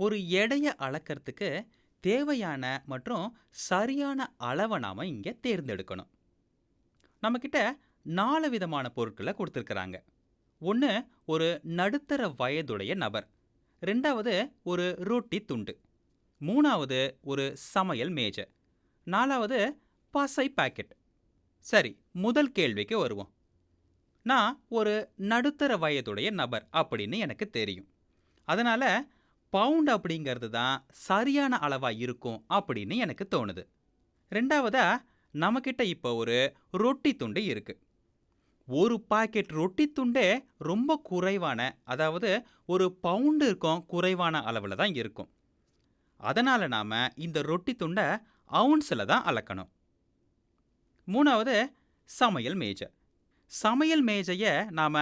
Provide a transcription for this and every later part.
ஒரு எடையை அளக்கறதுக்கு தேவையான மற்றும் சரியான அளவை நாம இங்க தேர்ந்தெடுக்கணும். நம்மகிட்ட நாலு விதமான பொருட்கள குடுத்திருக்கிறாங்க. 1 ஒரு நடுத்தர வயதுடைய நபர். ரெண்டாவது ஒரு ரொட்டி துண்டு. மூணாவது ஒரு சமையல் மேஜை. நாலாவது பசை பாக்கெட். சரி, முதல் கேள்விக்கு வருவோம். நான் ஒரு நடுத்தர வயதுடைய நபர் அப்படின்னு எனக்கு தெரியும். அதனால பவுண்ட் அப்படிங்கிறது தான் சரியான அளவா இருக்கும் அப்படின்னு எனக்கு தோணுது. 2வதா நம்மகிட்ட இப்ப ஒரு ரொட்டி துண்டு இருக்கு. ஒரு பாக்கெட் ரொட்டி துண்டே ரொம்ப குறைவான அதாவது ஒரு பவுண்டு இருக்கும் குறைவான அளவுல தான் இருக்கும். அதனால நாம இந்த ரொட்டி துண்ட அவுன்ஸ்ல தான் அளக்கணும். மூணாவது சமையல் மேஜை. சமையல் மேஜைய நாம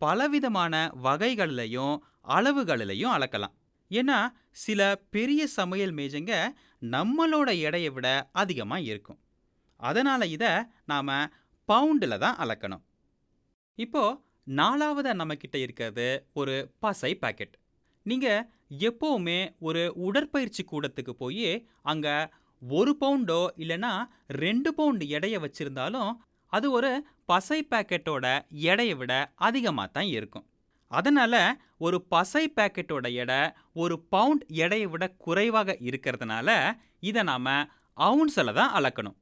பலவிதமான வகைகளிலையும் அளவுகளிலயும் அளக்கலாம். ஏன்னா சில பெரிய சமையல் மேஜைங்க நம்மளோட எடைய விட அதிகமா இருக்கும். அதனால இத நாம பவுண்டுல தான் அளக்கணும். இப்போ 4வதா நம்மகிட்ட இருக்கிறது ஒரு பசை பாக்கெட். நீங்க எப்பவுமே ஒரு உடற்பயிற்சி கூடத்துக்கு போயி அங்க ஒரு பவுண்டோ இல்லன்னா 2 பவுண்ட் எடைய வச்சிருந்தாலும் அது ஒரு பசை பாக்கெட்டோட எடைய விட அதிகமா தான் இருக்கும். அதனால ஒரு பசை பாக்கெட்டோட எடை ஒரு பவுண்ட் எடைய விட குறைவாக இருக்கிறதுனால இத நாம அவுன்ஸ்ல தான் அளக்கணும்.